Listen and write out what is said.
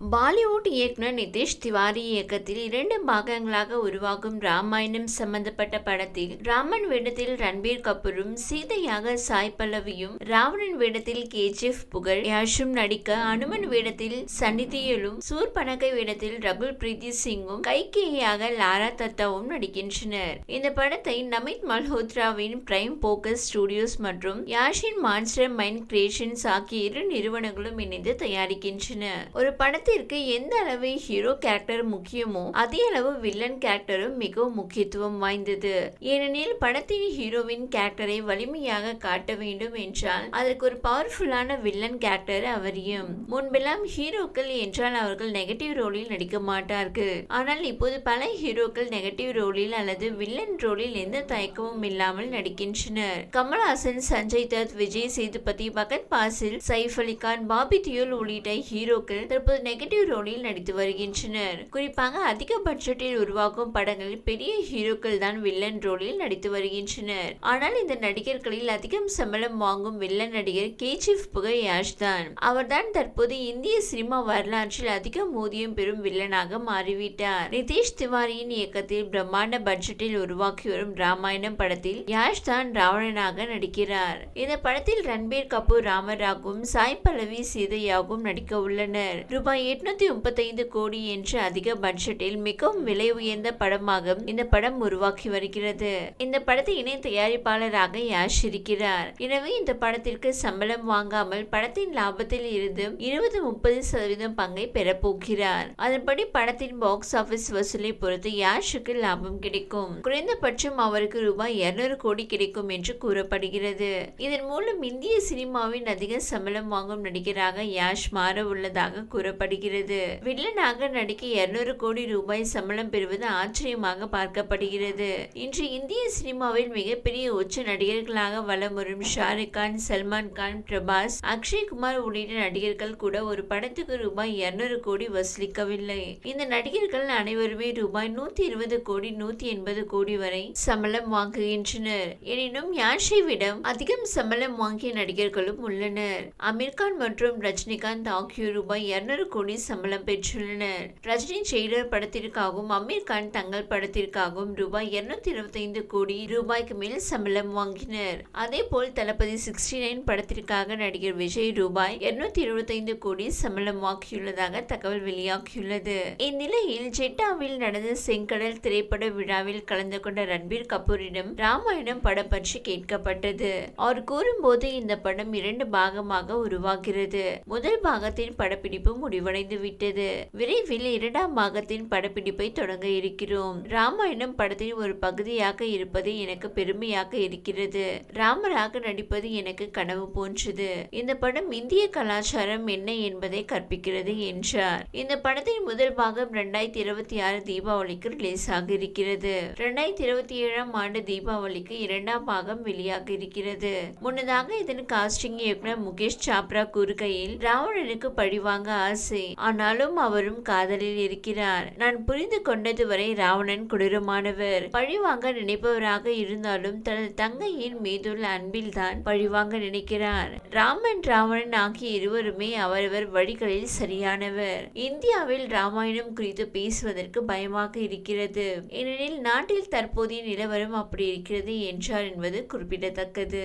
பாலிவுட் இயக்குனர் நிதிஷ் திவாரி இயக்கத்தில் இரண்டு பாகங்களாக உருவாகும் ராமாயணம் சம்பந்தப்பட்ட படத்தில் ராமன் வேடத்தில் ரன்பீர் கபூரும் சீதையாக சாய் பல்லவியும் ராவணன் வேடத்தில் கேஜிஎஃப் புகழ் யாஷும் நடிக்க அனுமன் வேடத்தில் சன்னிதியலும் சூர் பனகை வேடத்தில் ரகுல் பிரீத்தி சிங்கும் கைகேயாக லாரா தத்தாவும் நடிக்கின்றனர். இந்த படத்தை நமித் மல்ஹோத்ராவின் பிரைம் போக்கஸ் ஸ்டுடியோஸ் மற்றும் யாஷின் மான்ஸ்டர் மைண்ட் கிரியேஷன்ஸ் ஆகிய இரு நிறுவனங்களும் இணைந்து தயாரிக்கின்றன. ஒரு படத்தை படத்திற்கு எந்த அளவு ஹீரோ கேரக்டர் முக்கியமோ அதே அளவு வில்லன் கேரக்டரும் மிகவும் முக்கியத்துவம் வாய்ந்தது. ஏனெனில் படத்தின் ஹீரோவின் கேரக்டரை வலிமையாக காட்ட வேண்டும் என்றால் அதற்கு ஒரு பவர்ஃபுல்லான வில்லன் கேரக்டர் அவரியும் முன்பெல்லாம் ஹீரோக்கள் என்றால் அவர்கள் நெகட்டிவ் ரோலில் நடிக்க மாட்டார்கள். ஆனால் இப்போது பல ஹீரோக்கள் நெகட்டிவ் ரோலில் அல்லது வில்லன் ரோலில் எந்த தயக்கமும் இல்லாமல் நடிக்கின்றனர். கமல்ஹாசன் சஞ்சய் தத் விஜய் சேதுபதி பகத் பாசில் சைஃப் அலி கான் பாபி தியோல் உள்ளிட்ட ஹீரோக்கள் தற்போது நெகட்டிவ் ரோலில் நடித்து வருகின்றனர். குறிப்பாக அதிக பட்ஜெட்டில் உருவாக்கும் படங்களில் பெரிய ஹீரோக்கள் தான் வில்லன் ரோலில் நடித்து வருகின்றனர். ஆனால் இந்த நடிகர்களில் அதிகம் சம்பளம் வாங்கும் வில்லன் நடிகர் கேஜிஎஃப் புகழ் யாஷ் தான். அவர்தான் தற்போது இந்திய சினிமா வரலாற்றில் அதிக ஊதியம் பெறும் வில்லனாக மாறிவிட்டார். நிதிஷ் திவாரியின் இயக்கத்தில் பிரம்மாண்ட பட்ஜெட்டில் உருவாக்கி வரும் ராமாயணம் படத்தில் யாஷ் தான் ராவணனாக நடிக்கிறார். இந்த படத்தில் ரன்பீர் கபூர் ராமராகவும் சாய் பல்லவி சீதையாகவும் நடிக்க உள்ளனர். ரூபாய் எட்நூத்தி முப்பத்தைந்து கோடி என்ற அதிக பட்ஜெட்டில் மிகவும் விலை உயர்ந்த படமாக இந்த படம் உருவாக்கி வருகிறது. இந்த படத்தை இணை தயாரிப்பாளராக யாஷ் இருக்கிறார். எனவே இந்த படத்திற்கு சம்பளம் வாங்காமல் படத்தின் லாபத்தில் இருந்து இருபது முப்பது சதவீதம் பங்கை பெறப்போகிறார் அதன்படி படத்தின் பாக்ஸ் ஆபீஸ் வசூலை பொறுத்து யாஷுக்கு லாபம் கிடைக்கும். குறைந்தபட்சம் அவருக்கு ரூபாய் இருநூறு கோடி கிடைக்கும் என்று கூறப்படுகிறது. இதன் மூலம் இந்திய சினிமாவின் அதிக சம்பளம் வாங்கும் நடிகராக யாஷ் மாற உள்ளதாக கூறப்படுகிறது. வில்லனாக நடிக்க இருநூறு கோடி ரூபாய் சம்பளம் பெறுவது ஆச்சரியமாக பார்க்கப்படுகிறது. இன்று இந்திய சினிமாவில் மிகப்பெரிய உச்ச நடிகர்களாக வலம் வரும் ஷாருக் கான் சல்மான் கான் பிரபாஸ் அக்ஷய் குமார் உள்ளிட்ட நடிகர்கள் கூட ஒரு படத்துக்கு ரூபாய் இருநூறு கோடி வசூலிக்கவில்லை. இந்த நடிகர்கள் அனைவருமே ரூபாய் நூத்தி இருபது கோடி நூத்தி எண்பது கோடி வரை சம்பளம் வாங்குகின்றனர். எனினும் யாஷை விட அதிகம் சம்பளம் வாங்கிய நடிகர்களும் உள்ளனர். அமீர்கான் மற்றும் ரஜினிகாந்த் ஆகியோர் ரூபாய் இருநூறு கோடி சம்பளம் பெற்றுள்ளனர். ரஜினி ஜெயிலர் படத்திற்காகவும் அமீர் கான் தங்கள் படத்திற்காகவும் ரூபாய் இருநூத்தி இருபத்தைந்து கோடி ரூபாய்க்கு மேல் சம்பளம் வாங்கினர். அதே போல் தளபதி சிக்ஸ்டி நைன் படத்திற்காக நடிகர் விஜய் ரூபாய் இருநூத்தி இருபத்தைந்து கோடி சம்பளம் வாங்கியுள்ளதாக தகவல் வெளியாகியுள்ளது. இந்நிலையில் ஜெட்டாவில் நடந்த செங்கடல் திரைப்பட விழாவில் கலந்து கொண்ட ரன்பீர் கபூரிடம் ராமாயணம் படம் பற்றி கேட்கப்பட்டது. அவர் கூறும்போது இந்த படம் இரண்டு பாகமாக உருவாகிறது. முதல் பாகத்தின் படப்பிடிப்பு முடிவு முடிவடைந்து விட்டது. விரைவில் இரண்டாம் பாகத்தின் படப்பிடிப்பை தொடங்க இருக்கிறோம். ராமாயணம் படத்தின் ஒரு பகுதியாக இருப்பது எனக்கு பெருமையாக இருக்கிறது. ராமராக நடிப்பது எனக்கு கனவு போன்றது. இந்த படம் இந்திய கலாச்சாரம் என்ன என்பதை கற்பிக்கிறது என்றார். இந்த படத்தின் முதல் பாகம் இரண்டாயிரத்தி இருபத்தி ஆறு தீபாவளிக்கு ரிலீஸ் ஆக இருக்கிறது. இரண்டாயிரத்தி இருபத்தி ஏழாம் ஆண்டு தீபாவளிக்கு இரண்டாம் பாகம் வெளியாக இருக்கிறது. முன்னதாக இதன் காஸ்டிங் இயக்குனர் முகேஷ் சாப்ரா கூறுகையில் ராவணனுக்கு பழிவாங்க ஆசை ஆனாலும் அவரும் காதலில் இருக்கிறார். நான் புரிந்து கொண்டது வரை ராவணன் கொடூரமானவர். பழிவாங்க நினைப்பவராக இருந்தாலும் தனது தங்கையின் மீதுள்ள அன்பில்தான் பழிவாங்க நினைக்கிறார். ராமன் ராவணன் ஆகிய இருவருமே அவரவர் வழிகளில் சரியானவர். இந்தியாவில் ராமாயணம் குறித்து பேசுவதற்கு பயமாக இருக்கிறது. ஏனெனில் நாட்டில் தற்போதைய நிலவரம் அப்படி இருக்கிறது என்றார் என்பது குறிப்பிடத்தக்கது.